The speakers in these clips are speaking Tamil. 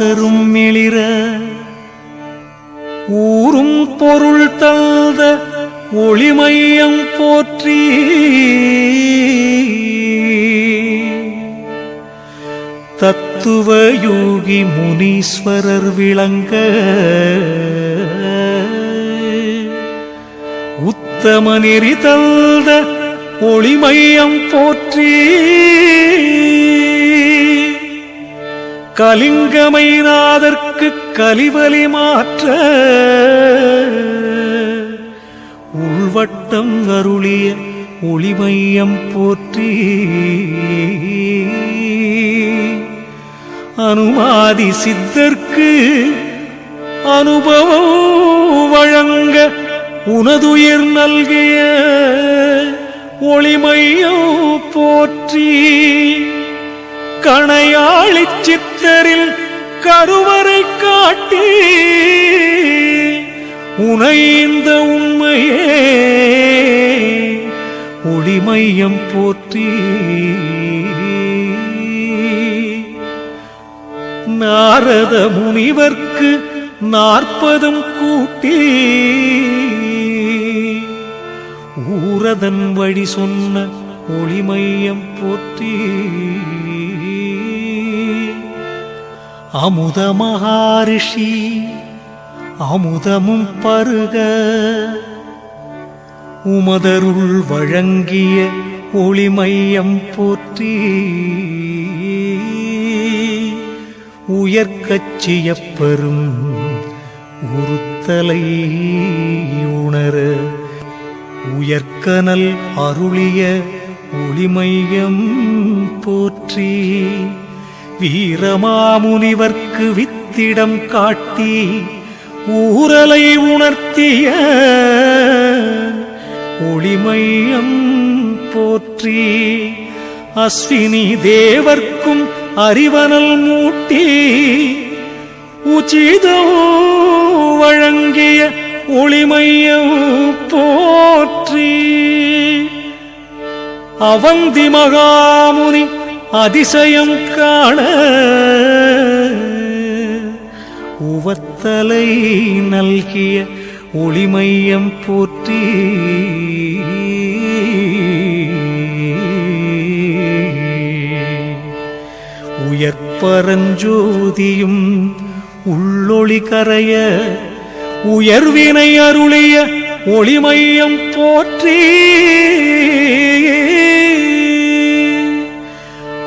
வாசரும் மிளிர ஊரும் பொருள் தந்த ஒளிமையம் போற்றி. தத்துவ யோகி முனீஸ்வரர் விளங்க உத்தம நெறி தந்த ஒளிமையம் போற்றி. கலிங்கமைநாதற்கு கலிவலி மாற்ற உள்வட்டம் அருளிய ஒளிமையம் போற்றி அனுமாதி சித்தர்க்கு அனுபவம் வழங்க உனதுயிர் நல்கிய ஒளிமையம் போற்றி கணையாளி சித்தரில் கருவறை காட்டி உனைந்த உண்மையே ஒளிமையம் போற்றி. நாரத முனிவர்க்கு நாற்பதும் கூட்டி ஊரதன் வழி சொன்ன ஒளிமையம் போற்றி. அமுத மகாரிஷி அமுதமும் பருக. உமதருள் வழங்கிய ஒளிமையம் போற்றி. உயர்கச்சியப் பெரும் உறுத்தலை உணர. உயர்கனல் அருளிய ஒளிமையம் போற்றி வீரமாமுனிவர்க்கு வித்திடம் காட்டி ஊரலை உணர்த்திய ஒளிமையம் போற்றி அஸ்வினி தேவர்க்கும் அறிவனல் மூட்டி உச்சிதோ வழங்கிய ஒளிமையம் போற்றி. அவந்தி மகாமுனி அதிசயம் காண. உவத்தலை நல்கிய ஒளிமையம் போற்றி. உயர்பரஞ்சோதியும் உள்ளொளி கரைய உயர்வினை அருளிய ஒளிமையம் போற்றி.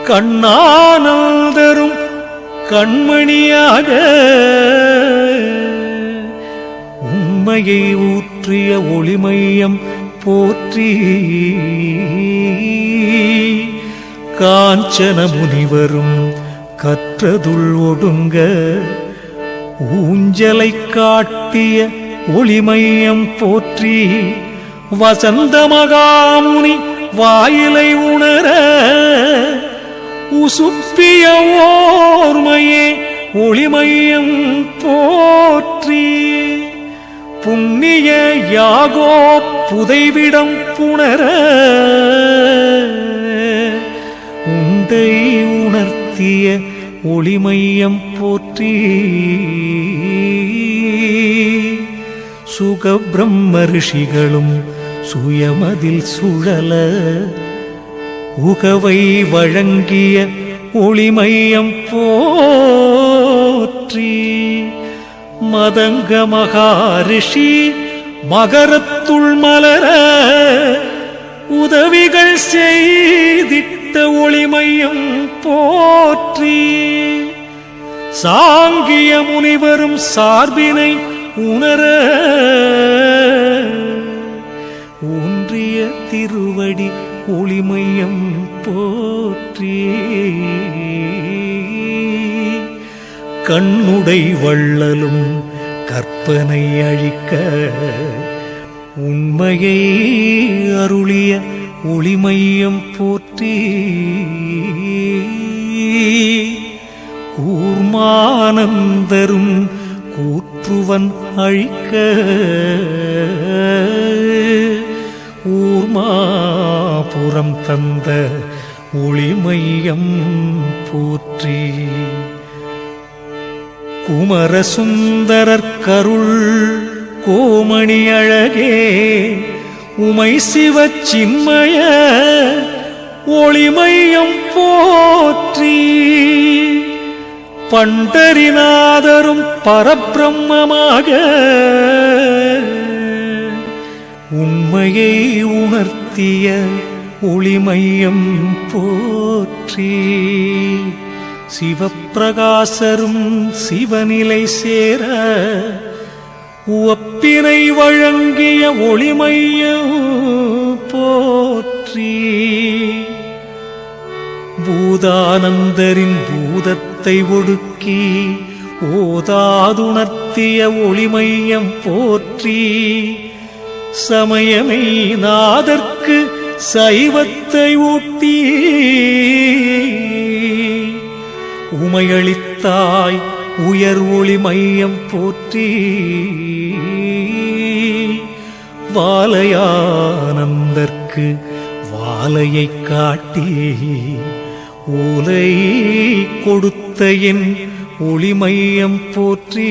கண்ணானந்தரும் கண்மணியாக உண்மையை ஊற்றிய ஒளிமையம் போற்றி காஞ்சன முனிவரும் கற்றதுள் ஒடுங்க ஊஞ்சலை காட்டிய ஒளிமையம் போற்றி வசந்த மகாமுனி வாயிலை உணர உசுப்பிய ஓர்மையே ஒளிமையம் போற்றி. புண்ணிய யாகோ புதைவிடம் புணர உந்தை உணர்த்திய ஒளிமையம் போற்றி. சுகபிரம்ம ரிஷிகளும் சுயமதில் சுழல உகவை வழங்கிய ஒளிமையம் போற்றி. மதங்க மகாரிஷி மகரத்துள் மலர உதவிகள் செய்திட்ட ஒளிமையம் போற்றி. சாங்கிய முனிவரும் சார்பினை உணர ஊன்றிய திருவடி ஒளிமையம் போற்றி. கண்ணுடை வள்ளலும் கற்பனை அழிக்க உண்மையை அருளிய ஒளிமையம் போற்றி. கூர்மானந்தரும் கூற்றுவன் அழிக்க ஊர்மாபுரம் தந்த ஒளிமையம் போற்றி. குமரசுந்தரர் கருள் கோமணி அழகே உமை சிவச்சின்மய ஒளிமையம் போற்றி. பண்டரிநாதரும் பரபிரம்மமாக உண்மையை உணர்த்திய ஒளிமையம் போற்றி சிவப்பிரகாசரும் சிவநிலை சேர உவப்பினை வழங்கிய ஒளிமையம் போற்றி. பூதானந்தரின் பூதத்தை ஒடுக்கி ஓதாதுணர்த்திய ஒளிமையம் போற்றி. சமயமை நாதற்கு சைவத்தை ஊட்டி உமையளித்தாய் உயர் ஒளி மையம் போற்றி வாலையானந்தற்கு வாலையை காட்டி ஓலை கொடுத்த என் ஒளிமையம் போற்றி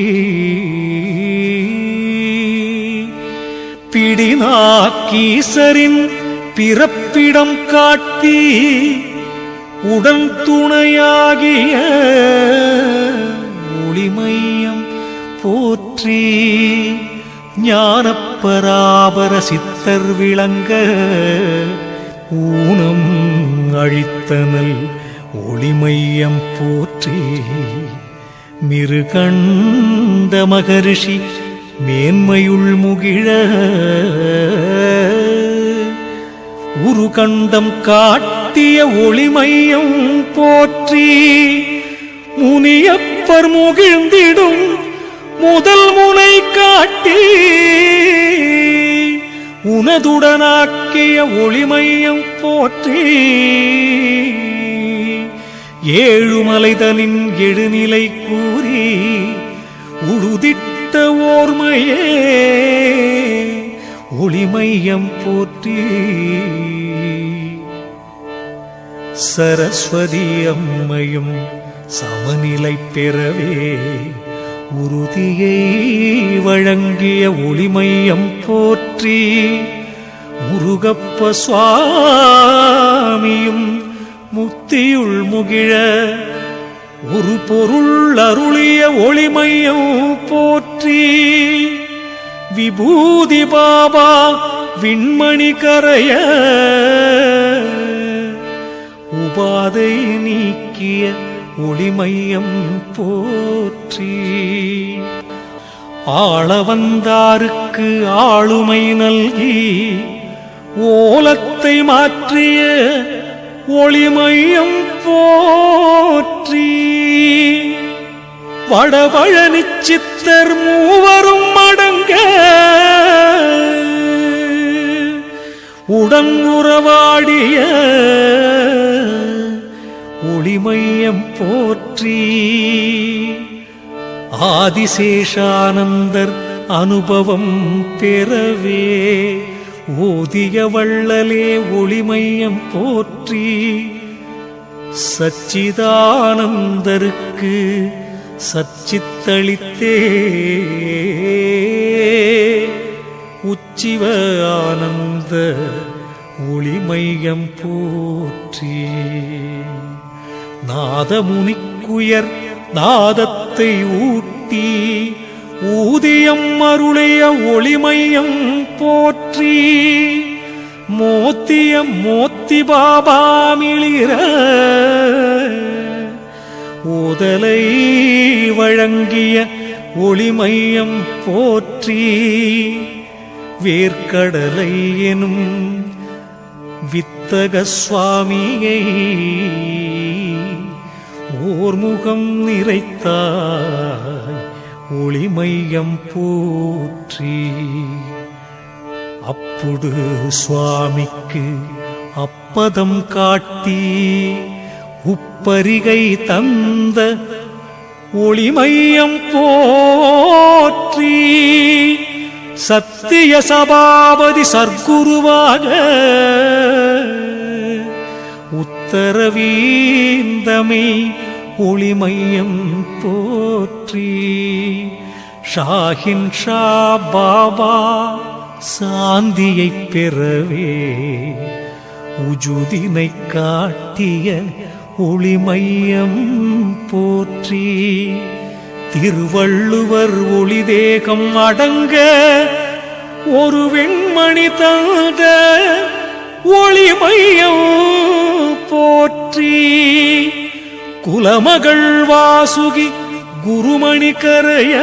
பிடினாக்கீசரின் பிறப்பிடம் காட்டி உடன் துணையாகிய ஒளிமையம் போற்றி ஞானப்பராபர சித்தர் விளங்க ஊனம் அழித்தனல் ஒளிமையம் போற்றி மிருகண்ட மகரிஷி மேன்மையுள் முகிழ உரு கண்டம் காட்டிய ஒளிமையம் போற்றி. முனியப்பர் முகிழ்ந்திடும் முதல் முனை காட்டி. உனதுடனாக்கிய ஒளிமையம் போற்றி. ஏழுமலைதனின் எழுநிலை கூறி உழுதிட்ட ஓர்மையே ஒளிமையம் போற்றி. சரஸ்வதி அம்மையும் சமநிலை பெறவே உறுதியை வழங்கிய ஒளிமையம் போற்றி. முருகப்ப சுவாமியும் முத்தியுள் முகிழ ஒரு பொருள் அருளிய ஒளிமையம் போற்றி. விபூதி பாபா விண்மணி கரைய. உபாதை நீக்கிய ஒளிமையம் போற்றி. ஆளவந்தாருக்கு ஆளுமை நல்கி ஓலத்தை மாற்றிய ஒளிமையம் போற்றி. வடபழனி சித்தர் மூவரும் அடங்க உடன் உறவாடிய ஒளிமையம் போற்றி. ஆதிசேஷானந்தர் அனுபவம் பெறவே ஓதிய வள்ளலே ஒளிமையம் போற்றி. சச்சிதானந்தருக்கு சச்சித்தளித்தே. உச்சிவ ஆனந்த ஒளிமையம் போற்றி. நாதமுனிக்குயர் நாதத்தை ஊட்டி ஊதியம் அருளைய ஒளிமையம் போற்றி. மோத்திய மோத்தி பாபாமிளிர ஊதலை வழங்கிய ஒளிமையம் போற்றி வேர்க்கடலை எனும் வித்தக சுவாமியை ஓர்முகம் நிறைத்தாய் ஒளிமையம் போற்றி. அப்புடு சுவாமிக்கு அப்பதம் காட்டி பரிகை தந்த ஒளிமையம் போற்றி சத்திய சபாபதி சர்க்குருவாக உத்தரவீந்தமே ஒளிமையம் போற்றி. ஷாஹின் ஷா பாபா சாந்தியைப் பெறவே உஜுதினை காட்டிய ஒளிமையம் போற்றி திருவள்ளுவர் ஒளி தேகம் அடங்க ஒரு வெண்மணி தந்த ஒளிமையம் போற்றி. குலமகள் வாசுகி குருமணி கரைய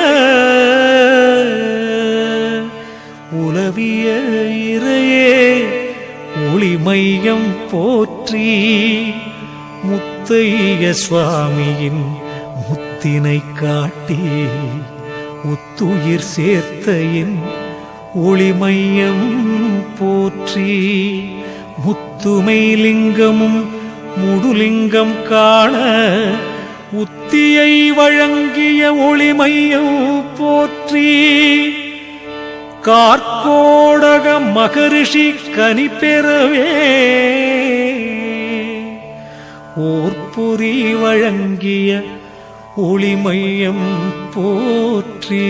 உலவிய இறையே ஒளிமையம் போற்றி. முத்தைய சுவாமியின் முத்தினை காட்டி உத்துயிர் சேர்த்தையின் ஒளிமையம் போற்றி முத்துமை லிங்கமும் முடுலிங்கம் காண உத்தியை வழங்கிய ஒளிமையம் போற்றி கார்கோடக மகரிஷி கனி பெறவே ஓர்புரி வழங்கிய ஒளிமையம் போற்றி.